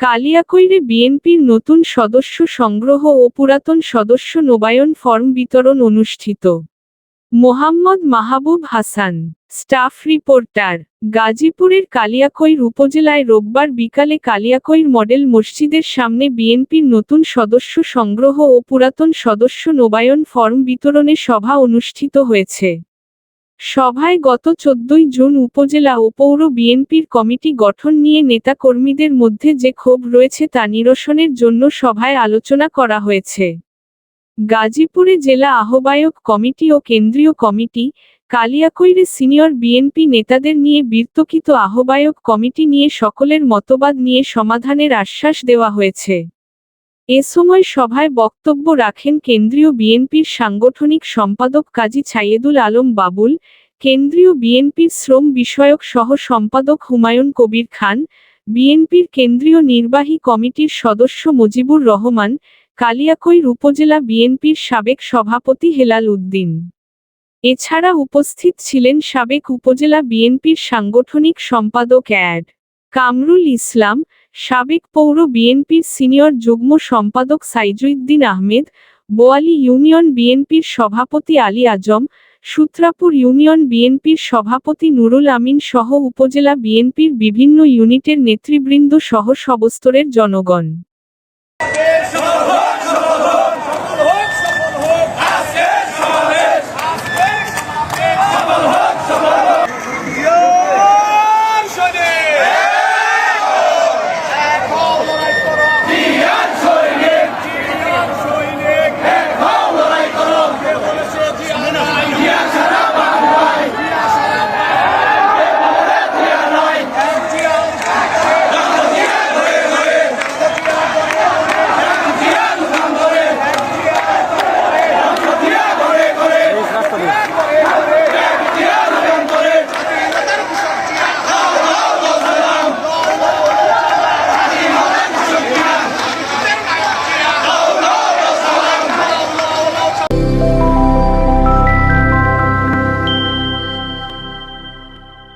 কালিয়াকৈরে বিএনপির নতুন সদস্য সংগ্রহ ও পুরাতন সদস্য নবায়ন ফর্ম বিতরণ অনুষ্ঠিত। মোহাম্মদ মাহবুব হাসান, স্টাফ রিপোর্টার, গাজীপুরের কালিয়াকৈর উপজেলায় রোববার বিকালে কালিয়াকৈর মডেল মসজিদের সামনে বিএনপির নতুন সদস্য সংগ্রহ ও পুরাতন সদস্য নবায়ন ফর্ম বিতরণে সভা অনুষ্ঠিত হয়েছে। সভায় গত চোদ্দই জুন উপজেলা ও পৌর বিএনপির কমিটি গঠন নিয়ে নেতাকর্মীদের মধ্যে যে ক্ষোভ রয়েছে তা নিরসনের জন্য সভায় আলোচনা করা হয়েছে। গাজীপুরে জেলা আহ্বায়ক কমিটি ও কেন্দ্রীয় কমিটি, কালিয়াকৈরে সিনিয়র বিএনপি নেতাদের নিয়ে বিতর্কিত আহ্বায়ক কমিটি নিয়ে সকলের মতবাদ নিয়ে সমাধানের আশ্বাস দেওয়া হয়েছে। এ সময় সভায় বক্তব্য রাখেন কেন্দ্রীয় বিএনপির সাংগঠনিক সম্পাদক কাজী ছাইয়েদুল আলম বাবুল, কেন্দ্রীয় বিএনপির শ্রম বিষয়ক সহ সম্পাদক হুমায়ুন কবির খান, বিএনপির কেন্দ্রীয় নির্বাহী কমিটির সদস্য মুজিবুর রহমান, কালিয়াকৈর উপজেলা বিএনপির সাবেক সভাপতি হেলাল উদ্দিন। এছাড়া উপস্থিত ছিলেন সাবেক উপজেলা বিএনপির সাংগঠনিক সম্পাদক অ্যাড কামরুল ইসলাম সাবেক পৌর বিএনপির সিনিয়র যুগ্ম সম্পাদক সাইজুদ্দিন আহমেদ, বোয়ালি ইউনিয়ন বিএনপির সভাপতি আলী আজম, সূত্রাপুর ইউনিয়ন বিএনপির সভাপতি নুরুল আমিন সহ উপজেলা বিএনপির বিভিন্ন ইউনিটের নেতৃবৃন্দ সহ সবস্তরের জনগণ।